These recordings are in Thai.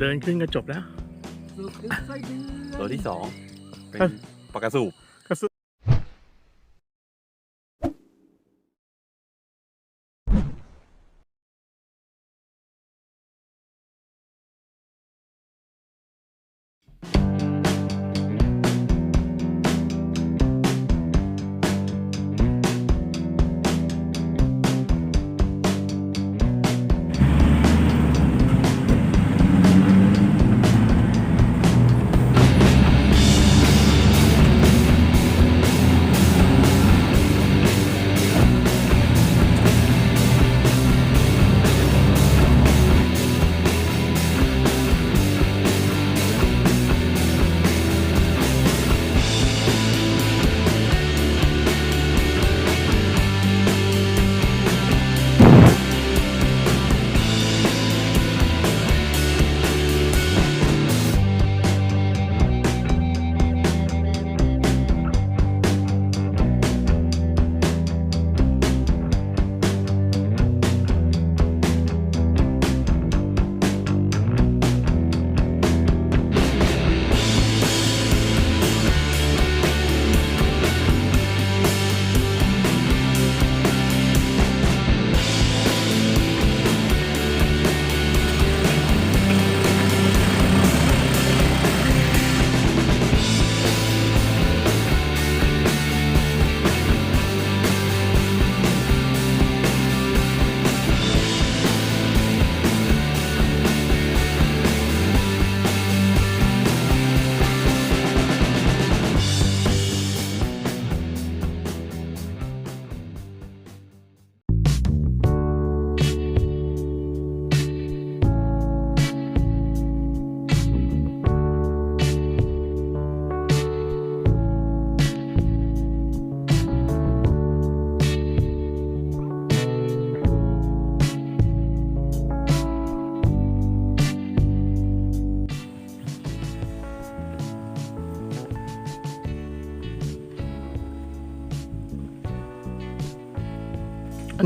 เดินขึ้นก็จบแล้วสุกติดไส้เดือนตัวที่สองเป็นเอ้ยปลากระสูบ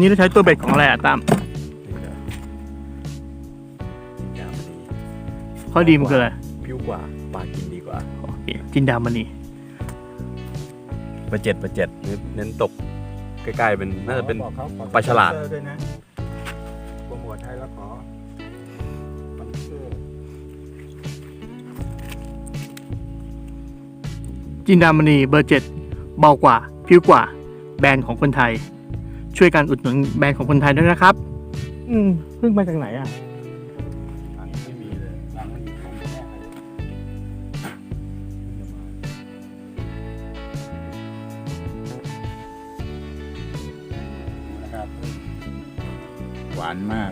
นนี้เราใช้ตัวเบ็ดของอะไรอะตามยามดีข้อดีมันคืออะไรผิวกว่าปลากินดีกว่าโอเคจินดามณีประเจ็ดประเจ็ดเน้นเน้นตกใกล้ๆเป็นน่าจะเป็นบอกเขาขอปลาฉลาด สปอนเซอร์ด้วยนะโปรโมทให้แล้วขอสปอนเซอร์จินดามณีเบอร์เจ็ดเบากว่าผิวกว่า แบรนด์ของคนไทย ช่วยกันอุดหนุนแบรนด์ของคนไทยด้วยนะครับ อืมเพิ่งมาจากไหนอะตังค์ไม่มีเลยตังค์ไม่มีผมแน่เลยนะครับหวานมาก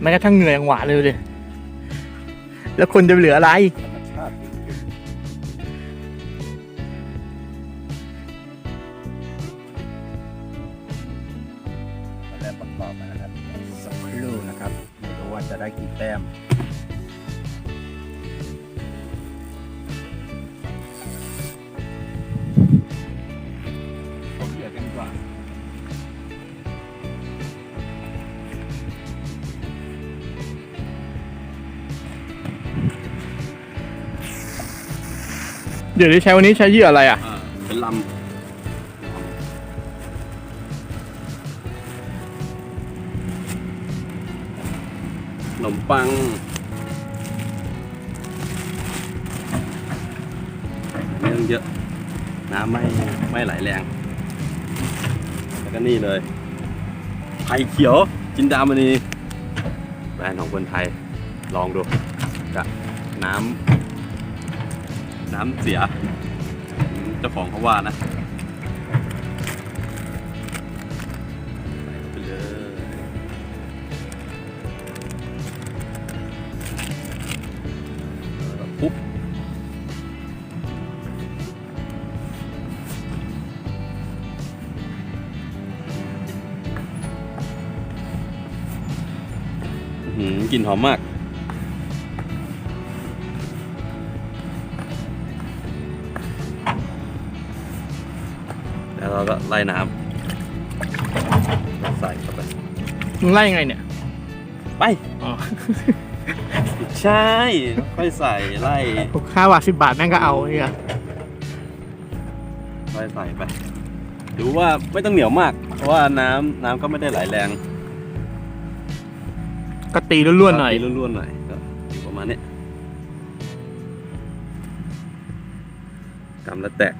แม้กระทั่งเหนื่อยยังหวานเลยเลย แล้วคนจะเหลืออะไร เดี๋ยวนี้ใช้วันนี้ใช้เหยื่ออะไรอะ อ่าเป็นลำขนมปังเรื่องเยอะ น้ำไม่ไม่ไหลแรง แล้วก็นี่เลยไผ่เขียว จินดามณีแบรนด์ของคนไทย ลองดูกับน้ำ น้ำเสีย เจ้าของเขาว่านะไปเลยปุ๊บหือกลิ่นหอมมาก ไล่น้ำใส่เข้าไปมึงไล่ยังไงเนี่ย ไปอ๋อใช่ค่อยใส่ไล่ห้าบาทสิบบาทแม่งก็เอาเนี่ยค่อยใส่ไปดูว่าไม่ต้องเหนียวมาก เพราะว่าน้ำน้ำก็ไม่ได้ไหลแรงก็ตีล้วนๆหน่อยตีล้วนๆหน่อยก็ประมาณนี้กำแล้วแตก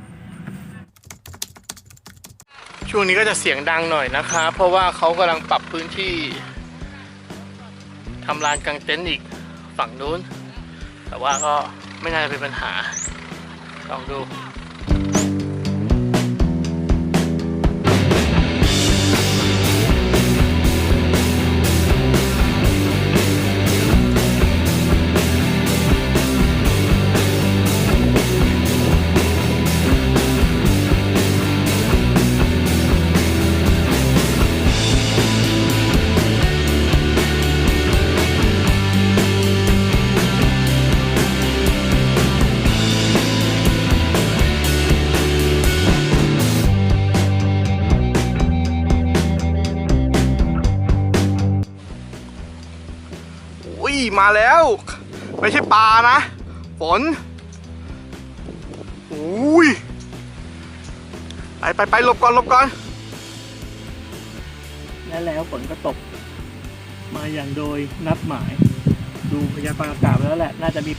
ช่วงนี้ก็จะเสียงดังหน่อยนะคะ เพราะว่าเขากำลังปรับพื้นที่ทำลานกางเต็นท์อีกฝั่งนู้น แต่ว่าก็ไม่น่าจะเป็นปัญหาลองดู ไม่ใช่ปลานะ ฝนอุ้ยไปไปไปหลบก่อนหลบก่อน และแล้วฝนก็ตก มาอย่างโดยนัดหมาย ดูพยากรณ์อากาศไปแล้วแหละ น่าจะมี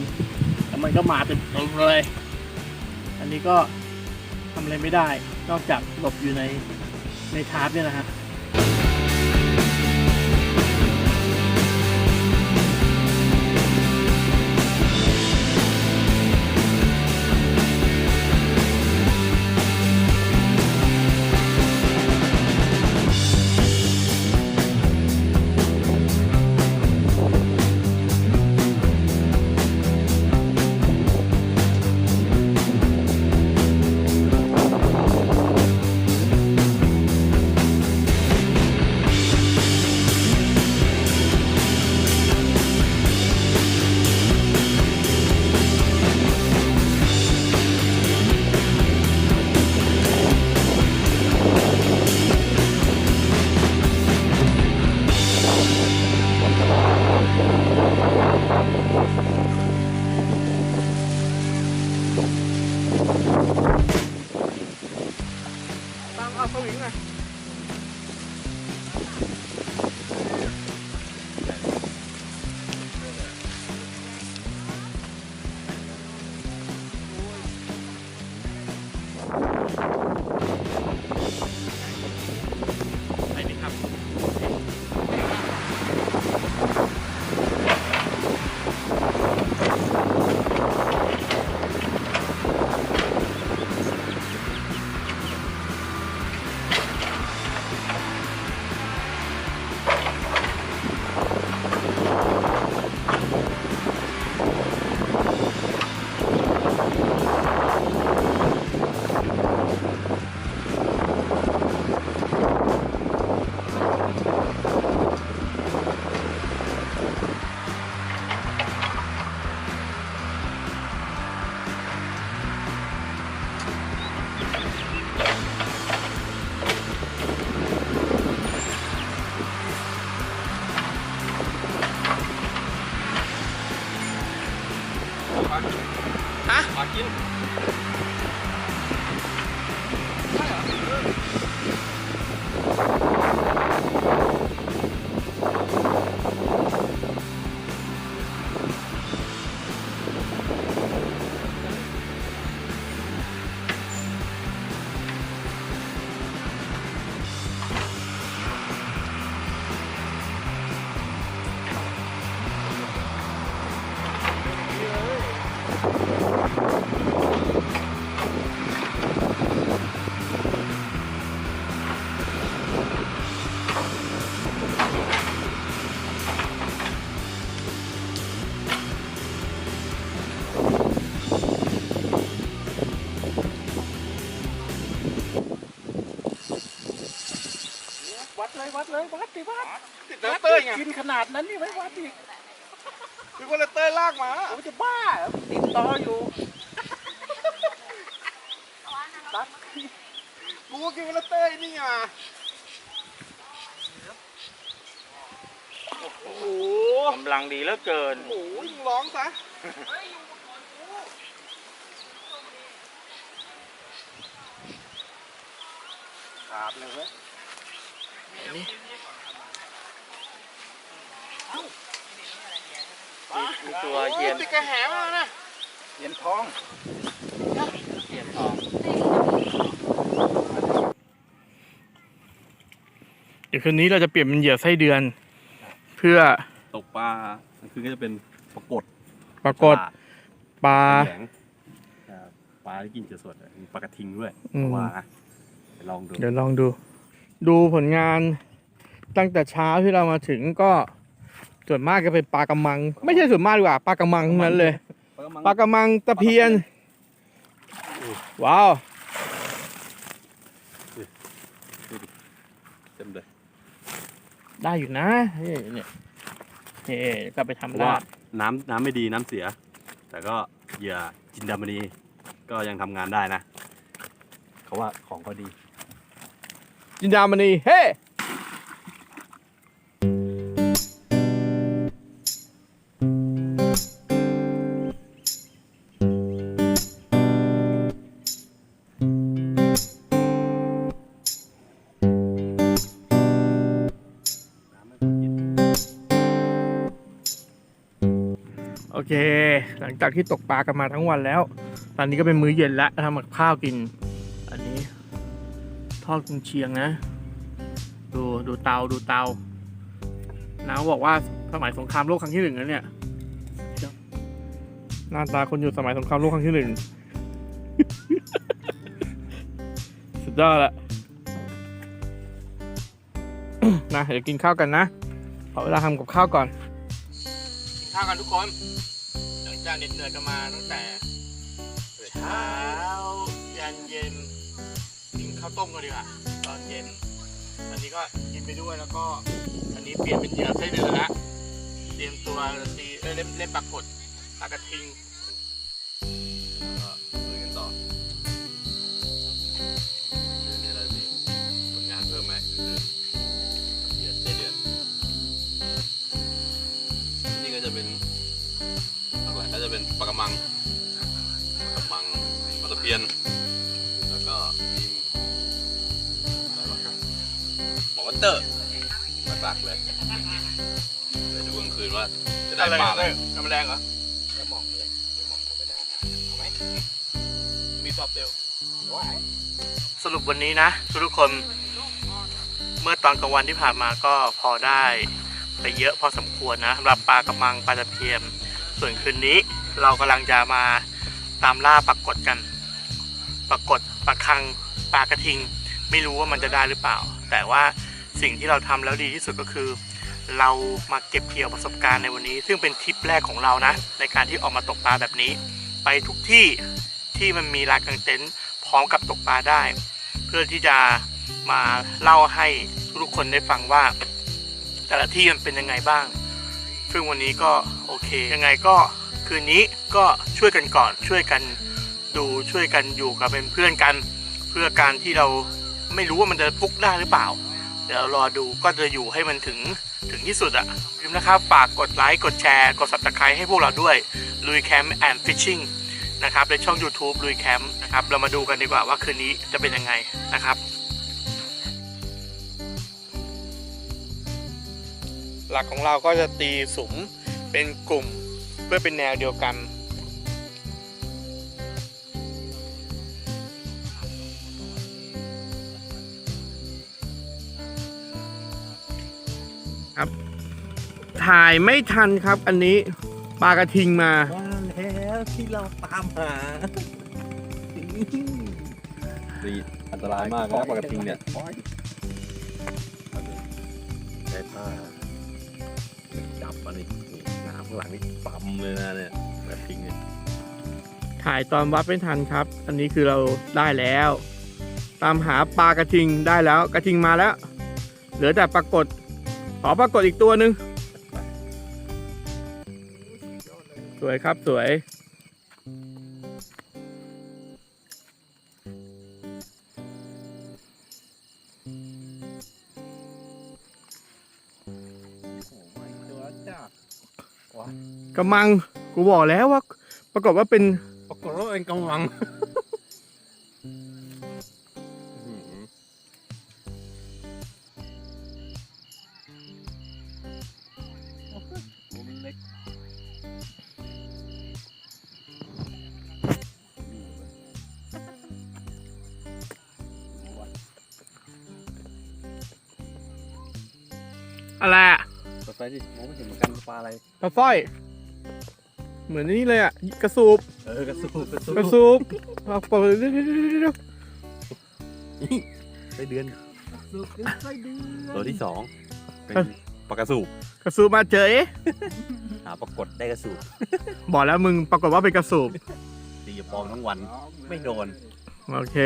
80%แต่มันก็มาเต็มเลย อันนี้ก็ทำอะไรไม่ได้ นอกจากหลบอยู่ในในทาร์ปเนี่ยนะฮะ ตา เลยวัดเลยวัดดิวัดติดน้ำเต้ยไงกินขนาดนั้นนี่ไว้วัดดิคือว่าเต้ยลากมาผมจะบ้าเหรอติดต่ออยู่กูก็คิดว่าเต้ยนี่ไงโอ้โหกำลังดีเหลือเกินโอ้ยร้องซะครับเลยเว้ย นี่มีตัวเย็นติดกระแหมานะเย็นทองเย็นทองเดี๋ยวคืนนี้เราจะเปลี่ยนเป็นเหยื่อไส้เดือน เพื่อตกปลาคือก็จะเป็นปรากฏปรากฏปลาแข็งครับปลาที่กินจะสดๆอะมีปลากระทิงด้วยอืมว่านะไปลองดู เดี๋ยวลองดู ดูผลงานตั้งแต่เช้าที่เรามาถึงก็ส่วนมากก็เป็นปลากระมัง ไม่ใช่ส่วนมากดีกว่าปลากระมังทั้งนั้นเลยปลากระมังตะเพียน ว้าวเต็มเลยได้อยู่นะนี่เนี่ยนี่ก็ไปเพทำราะว่าลาบน้ำน้ำไม่ดีน้ำเสีย แต่ก็เหยื่อจินดามณีก็ยังทำงานได้นะ เขาว่าของเขาดี จินดามณีเฮ้ โอเค หลังจากที่ตกปลากันมาทั้งวันแล้ว ตอนนี้ก็เป็นมื้อเย็นแล้วทำกับข้าวกิน ทอดกุนเชียงนะ ดูดูเตาดูเตาน้าบอกว่าสมัยสงครามโลกครั้งที่หนึ่งนะเนี่ยหน้าตาคนอยู่สมัยสงครามโลกครั้งที่หนึ่งสุดยอดละนะเดี๋ยวกินข้าวกันนะขอเวลาทำกับข้าวก่อนกินข้าวกันทุกคนหลังจากเหน็ดเหนื่อยกันมาตั้งแต่เช้ายันเย็น ข้าวต้มกันดีกว่าตอนเย็น อันนี้ก็กินไปด้วยแล้วก็ อันนี้เปลี่ยนเป็นเหยื่อไส้เดือนละเตรียมตัวตีเอ้ยเล่นเล่นปลากดปลากระทิง หลักๆเลยเดี๋ยวดูกลางคืนว่าจะได้ปลาอะไรน้ำแรงเหรอจะหมอกเลยหมอกธรรมดาเอาไหมมีสอบเดียวสรุปวันนี้นะทุกคนเมื่อตอนกลางวันที่ผ่านมาก็พอได้ไปเยอะพอสมควรนะสำหรับปลากระมังปลาตะเพียนส่วนคืนนี้เรากำลังจะมาตามล่าปรากฏกัน ปรากฏปลาคังปลากระทิง ไม่รู้ว่ามันจะได้หรือเปล่า แต่ว่า สิ่งที่เราทำแล้วดีที่สุดก็คือ เรามาเก็บเกี่ยวประสบการณ์ในวันนี้ ซึ่งเป็นทริปแรกของเรานะ ในการที่ออกมาตกปลาแบบนี้ ไปทุกที่ที่มันมีลานกางเต็นท์พร้อมกับตกปลาได้ เพื่อที่จะมาเล่าให้ทุกคนได้ฟังว่า แต่ละที่มันเป็นยังไงบ้าง ซึ่งวันนี้ก็โอเค ยังไงก็คืนนี้ก็ช่วยกันก่อนช่วยกันดูช่วยกันอยู่กับเป็นเพื่อนกัน เพื่อการที่เราไม่รู้ว่ามันจะฟุกได้หรือเปล่า เดี๋ยวรอดูก็จะอยู่ให้มันถึงถึงที่สุดอะอย่าลืมนะครับ ฝากกดไลค์ กดแชร์ กด subscribe ให้พวกเราด้วยลุยแคมป์แอนด์ฟิชชิ่งนะครับในช่อง YouTube ลุยแคมป์นะครับ เรามาดูกันดีกว่าว่าคืนนี้จะเป็นยังไงนะครับ หลักของเราก็จะตีสุมเป็นกลุ่มเพื่อเป็นแนวเดียวกัน ถ่ายไม่ทันครับ อันนี้ปลากระทิงมาว่าแล้วที่เราตามหาดีอันตรายมากนะปลากระทิงเนี่ยใช้ผ้าจับมันนี่นี่น้ำข้างหลังนี่ปั๊มเลยนะเนี่ยกระทิงเนี่ยถ่ายตอนวัดไม่ทันครับ อันนี้คือเราได้แล้ว ตามหาปลากระทิงได้แล้ว กระทิงมาแล้ว เหลือแต่ปรากฏขอปรากฏอีกตัวหนึ่ง สวยครับสวยโอ้โหตัวจ้าวะกระมัง กูบอกแล้วว่า ประกอบว่าเป็น ปรากฏว่าเป็นกำลัง เปิดไฟดิมองไม่เห็นเหมือนกันปลาอะไร ปลาสร้อย เหมือนนี่เลยอะ กระสูบ เออกระสูบกระสูบกระสูบเอาเปิดเดี๋ยวๆๆไส้เดือนสุกไส้เดือนตัวที่สองเป็นปลากระสูบๆกระสูบมาเจอหาปรากฏได้กระสูบบอกแล้วมึงปรากฏว่าเป็นกระสูบตีปองทั้งวัน ไม่โดน โอเค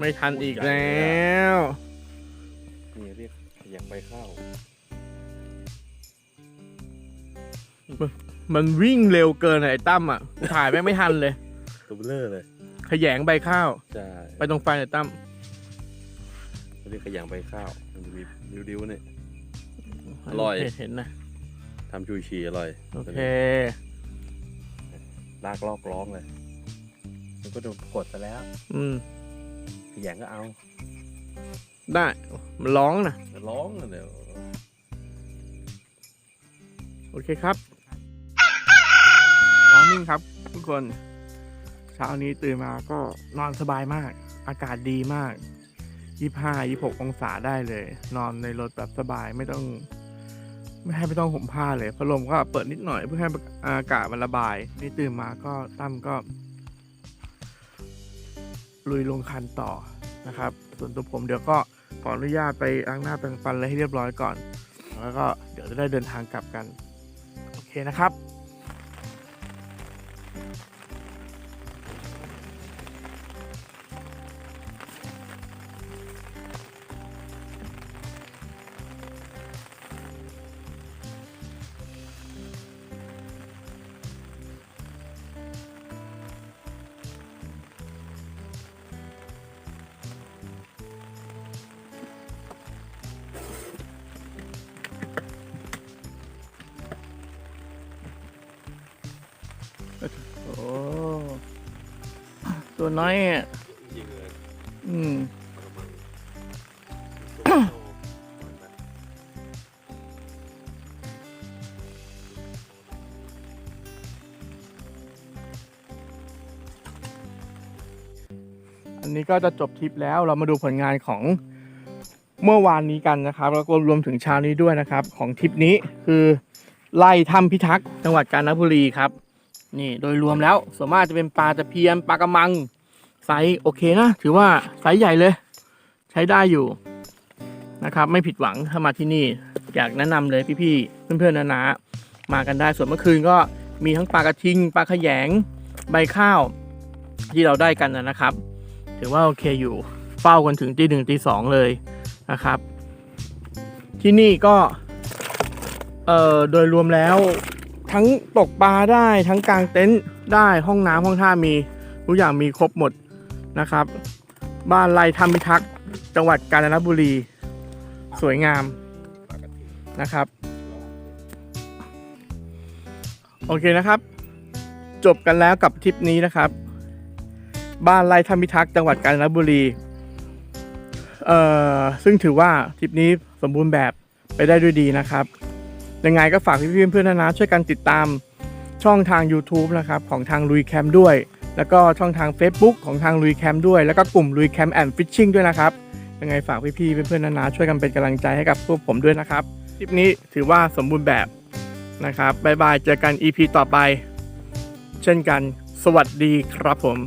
ไม่ทันอีกแล้ว นี่เรียกขยักใบข้าวมันวิ่งเร็วเกินอะไอ้ตั้มอะกูถ่ายแม่งไม่ทันเลย ตัวเบลอเลยขยงใบข้าว ใช่ไปตรงไฟหน่อยตั้มเรียกขยักใบข้าว มันจะมีดิ้วๆเนี่ยอร่อยเห็นเห็นนะทำชูชีอร่อย โอเคลากลอกร้องเลย มันก็โดนกดซะแล้ว อืม ขยันก็เอาได้มันร้องนะร้องเลยเดี๋ยวโอเคครับมอร์นิ่งครับ ทุกคนเช้านี้ตื่นมาก็นอนสบายมาก อากาศดีมาก 25 26 องศาได้เลย นอนในรถแบบสบายไม่ต้อง ไม่ให้ไม่ต้องห่มผ้าเลยพัดลมก็เปิดนิดหน่อยเพื่อให้อากาศมันระบาย นี่ตื่นมาก็ตั้มก็ ลุยลงคันต่อนะครับ ส่วนตัวผมเดี๋ยวก็ขออนุญาตไปล้างหน้าแปรงฟันอะไรให้เรียบร้อยก่อน แล้วก็เดี๋ยวจะได้เดินทางกลับกัน โอเคนะครับ ตัวน้อยอะอืมอันนี้ก็จะจบทริปแล้วเรามาดูผลงานของเมื่อวานนี้กันนะครับแล้วก็รวมถึงเช้านี้ด้วยนะครับ ของทริปนี้คือไล่ถ้ำพิทักษ์จังหวัดกาญจนบุรีครับ นี่โดยรวมแล้วส่วนมากจะเป็นปลาตะเพียนปลากระมังไซส์โอเคนะ ถือว่าไซส์ใหญ่เลย ใช้ได้อยู่นะครับ ไม่ผิดหวังถ้ามาที่นี่ อยากแนะนำเลยพี่ๆเพื่อนๆนาๆมากันได้ส่วนเมื่อคืนก็มีทั้งปลากระทิงปลาขยงใบข้าว ที่เราได้กันนะนะครับ ถือว่าโอเคอยู่เฝ้ากันถึงตีหนึ่งตีสองเลยนะครับ ที่นี่ก็เอ่อโดยรวมแล้ว ทั้งตกปลาได้ทั้งกางเต็นท์ได้ห้องน้ำห้องท่ามีทุกอย่างมีครบหมดนะครับ บ้านไร่ธรรมพิทักษ์จังหวัดกาญจนบุรี สวยงามนะครับ โอเคนะครับ จบกันแล้วกับทริปนี้นะครับ บ้านไร่ธรรมพิทักษ์จังหวัดกาญจนบุรีเอ่อซึ่งถือว่าทริปนี้สมบูรณ์แบบไปได้ด้วยดีนะครับ ยังไงก็ฝากพี่ๆเพื่อนๆนะช่วยกันติดตามช่องทาง YouTube นะครับของทางลุยแคมด้วย แล้วก็ช่องทาง Facebook ของทางลุยแคมด้วย แล้วก็กลุ่มลุยแคมแอนด์ฟิชชิ่งด้วยนะครับ ยังไงฝากพี่ๆเพื่อนๆนะช่วยกันเป็นกำลังใจให้กับพวกผมด้วยนะครับทริปนี้ถือว่าสมบูรณ์แบบนะครับบ๊ายบายเจอกัน EP ต่อไป เช่นกัน สวัสดีครับผม